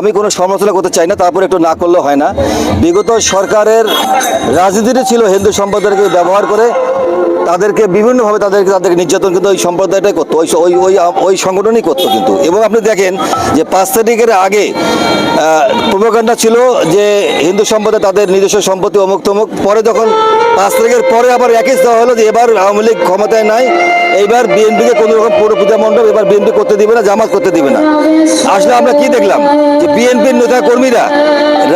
আমি কোনো সমালোচনা করতে চাই না, তারপর একটু না করলে হয় না। বিগত সরকারের রাজনীতিটি ছিল হিন্দু সম্প্রদায়কে ব্যবহার করে তাদেরকে বিভিন্নভাবে তাদেরকে তাদেরকে নির্যাতন কিন্তু ওই সম্প্রদায়টাই করতো, ওই ওই ওই ওই সংগঠনই করতো কিন্তু। এবং আপনি দেখেন যে পাঁচ তারিখের আগে প্রোপাগান্ডা ছিল যে হিন্দু সম্প্রদায় তাদের নিজস্ব সম্পত্তি অমুক তমুক, পরে যখন পাঁচ তারিখের পরে আবার একই দেওয়া হলো যে এবার আওয়ামী লীগ ক্ষমতায় নাই, এইবার বিএনপিকে কোনো রকম পৌর পূজা মণ্ডপ এবার বিএনপি করতে দিবে না, জামাত করতে দিবে না। আসলে আমরা কি দেখলাম? যে বিএনপির নেতা কর্মীরা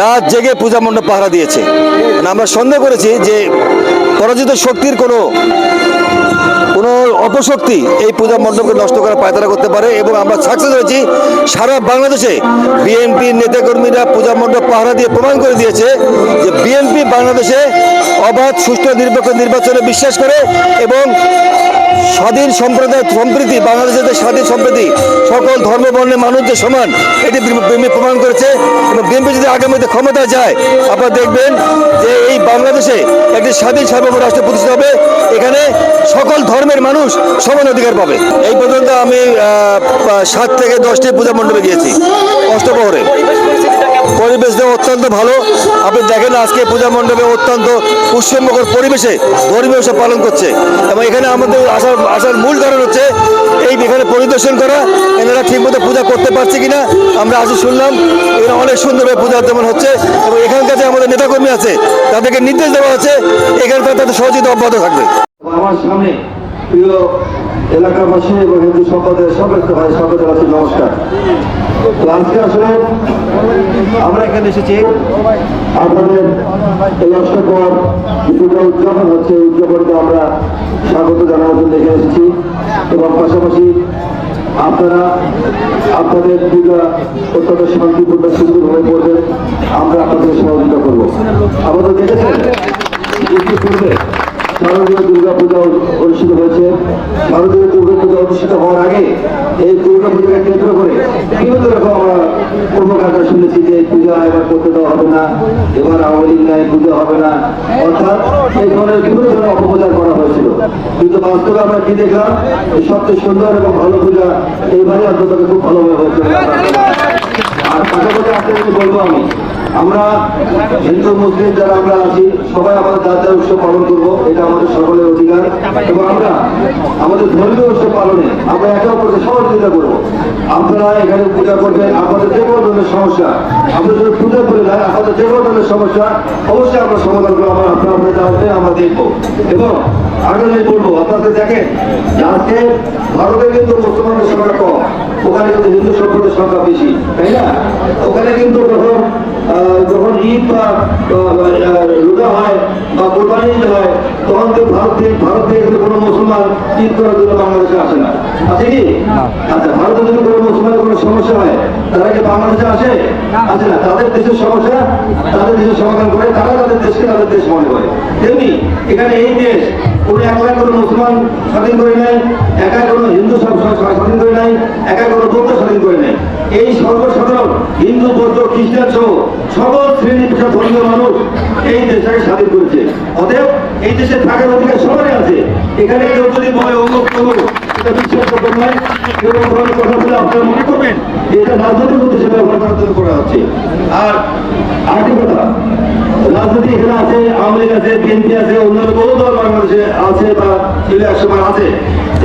রাত জেগে পূজা মণ্ডপ পাহারা দিয়েছে। আমরা সন্দেহ করেছি যে পরাজিত শক্তির কোনো কোনো অপশক্তি এই পূজা মণ্ডপকে নষ্ট করার পায়তারা করতে পারে এবং আমরা সাকসেস হয়েছি। সারা বাংলাদেশে বিএনপির নেতাকর্মীরা পূজা মণ্ডপ পাহারা দিয়ে প্রমাণ করে দিয়েছে যে বিএনপি বাংলাদেশে অবাধ, সুষ্ঠু, নিরপেক্ষ নির্বাচনে বিশ্বাস করে এবং স্বাধীন সম্প্রদায় সম্প্রীতি, বাংলাদেশের স্বাধীন সম্প্রীতি, সকল ধর্ম বর্ণের মানুষ যে সমান, এটি বিএনপি প্রমাণ করেছে। এবং বিএনপি যদি আগামীতে ক্ষমতায় যায়, আপনারা দেখবেন যে এই বাংলাদেশে একটি স্বাধীন সার্বভৌম রাষ্ট্র প্রতিষ্ঠা হবে। এখানে সকল ধর্মের মানুষ সমান অধিকার পাবে। এই পর্যন্ত আমি সাত থেকে দশটি পূজা মণ্ডপে গিয়েছি, অষ্টপ্রহরে। পরিবেশটা অত্যন্ত ভালো। আপনি দেখেন আজকে পূজা মণ্ডপে অত্যন্ত উৎসবমুখর পরিবেশে ধর্মীয় উৎসব পালন করছে। এবং এখানে আমাদের আসার আসার মূল কারণ হচ্ছে এই এখানে পরিদর্শন করা, এনারা ঠিকমতো পূজা করতে পারছে কিনা আমরা আজ শুনলাম। এখানে অনেক সুন্দরভাবে পূজা যেমন হচ্ছে এবং এখানকার যে আমাদের নেতাকর্মী আছে, তাদেরকে নির্দেশ দেওয়া হচ্ছে, এখানকার তাদের সহযোগিতা অব্যাহত থাকবে। আমার সামনে প্রিয় এলাকাবাসী এবং হিন্দু সম্প্রদায়ের সকলকে ভাই সকলকে আছে নমস্কার। তো আজকে আসলে আমরা এখানে এসেছি। আপনাদের এই অষ্টপর পুজো উদযাপন হচ্ছে। উদযাপনকে আমরা স্বাগত জানানোর জন্য এখানে এসেছি। এবং পাশাপাশি আপনারা, আপনাদের পূজা অত্যন্ত শান্তিপূর্ণ, সুন্দরভাবে করবেন আমরা আপনাদের সহযোগিতা করব। আমাদের দেখেছেন? একটু পূর্বে শারদীয় দুর্গা পূজা অনুষ্ঠিত হয়েছে। শারদীয় দুর্গা পূজা অনুষ্ঠিত হওয়ার আগে এই দুর্গা পূজাকে কেন্দ্র করে বিভিন্ন রকম আমরা কর্মকাণ্ড শুনেছি যে পূজা এবার করতে দেওয়া হবে না, এবার আওয়ামী লীগ পূজা হবে না। অর্থাৎ এই ধরনের বিভিন্ন ধরনের অপপ্রচার করা হয়েছিল। কিন্তু বাস্তবে আমরা কি দেখলাম? সবচেয়ে সুন্দর এবং ভালো পূজা এইবারই অন্তত খুব ভালোভাবে হয়েছে। আর পাশাপাশি আপনাদেরকে বলব আমি আমরা হিন্দু, মুসলিম যারা আমরা আছি, সবাই আমাদের যার উৎসব পালন করব, এটা আমাদের সকলের অধিকার। এবং আমরা আমাদের ধর্মীয় উৎসব পালনে আমরা একে অপরকে সহযোগিতা করব। আপনারা এখানে পূজা করবেন, আপনাদের যে কোনো ধরনের সমস্যা আমরা যদি পূজা করে না আপনাদের যে কোনো ধরনের সমস্যা, অবশ্যই আমরা সমাধান করব আমরা আপনার আপনাদের আমরা দেখব। এবং আগে যে আপনাদের দেখেন আজকে ভারতে কিন্তু মুসলমানের সংখ্যা কম ওখানে কিন্তু হিন্দু সম্প্রদায়ের সংখ্যা বেশি তাই না? ওখানে কিন্তু যখন যখন ঈদ বা রোজা হয় বা কোরবানি ঈদ হয় তখন কিন্তু ভারত থেকে ভারত থেকে কিন্তু কোনো মুসলমান ঈদ করার জন্য বাংলাদেশে আসে না। আছে কি? আচ্ছা ভারতে যদি কোনো মুসলমানের কোনো সমস্যা হয় তারা কি বাংলাদেশে আসে আসে না, তাদের দেশের সমস্যা, তাদের দেশের সমাধান করে তারা তাদের দেশকে তাদের দেশ মনে করে। তেমনি এখানে এই দেশ, কোনো একা কোনো মুসলমান স্বাধীন করে নাই একা কোনো হিন্দু সব- সব- স্বাধীন করে নাই একা কোনো বৌদ্ধ স্বাধীন করে নাই এই সর্বসাধারণ হিন্দু, বৌদ্ধ, খ্রিস্টান সহ সকল শ্রেণি ধর্মীয় মানুষ এই দেশটাকে স্বাধীন করেছে। অতএব এই দেশে থাকার অধিকার সবারই আছে। এখানে কেউ যদি বলে অমুক তমুক, এটা বিশ্বাসযোগ্য নয়। রাজনীতি এখানে আছে আছে আছে দল আছে আছে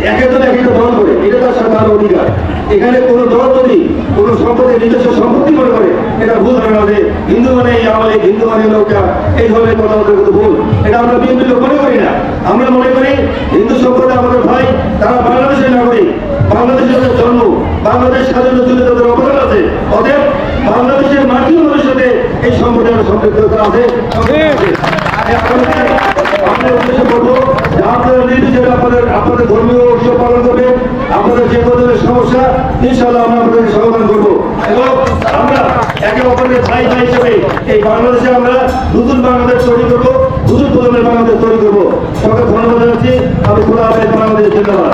এক এক একটা দল করে এটা তার সাধারণ অধিকার এখানে কোন দল যদি কোন সম্পত্তি নিজস্ব সম্পত্তি মনে করে, এটা ভুল ধারণা। হিন্দু মানে এই আওয়ামী লীগ হিন্দু মানে নৌকা এই ধরনের কথা বলতে কিন্তু ভুল। এটা আমরা বিএনপি লোক মনে করি না। আমরা মনে করি হিন্দু সম্প্রদায় আমাদের ভাই তারা বাংলাদেশের নাগরিক। বাংলাদেশের জন্ম। বাংলাদেশ স্বাধীন যুদ্ধে তাদের অবদান আছে অতএব বাংলাদেশের মাটি মানুষের সাথে এই সম্প্রদায়ের সম্পৃক্ততা আছে আপনার উদ্দেশ্যে বলব যে আপনারা নির্বিচারে আপনাদের আপনাদের ধর্মীয় উৎসব পালন করবে আপনাদের যে ধরনের সমস্যা ইনশাল্লাহ আমরা আপনাদের সমাধান করব। এবং আমরা একে অপরের ভাই ভাই হিসেবে এই বাংলাদেশে আমরা নতুন বাংলাদেশ তৈরি করব, নতুন প্রজন্মের বাংলাদেশ তৈরি করব। তোমাকে ধন্যবাদ জানাচ্ছি। আমি খোলা বাংলাদেশ ধন্যবাদ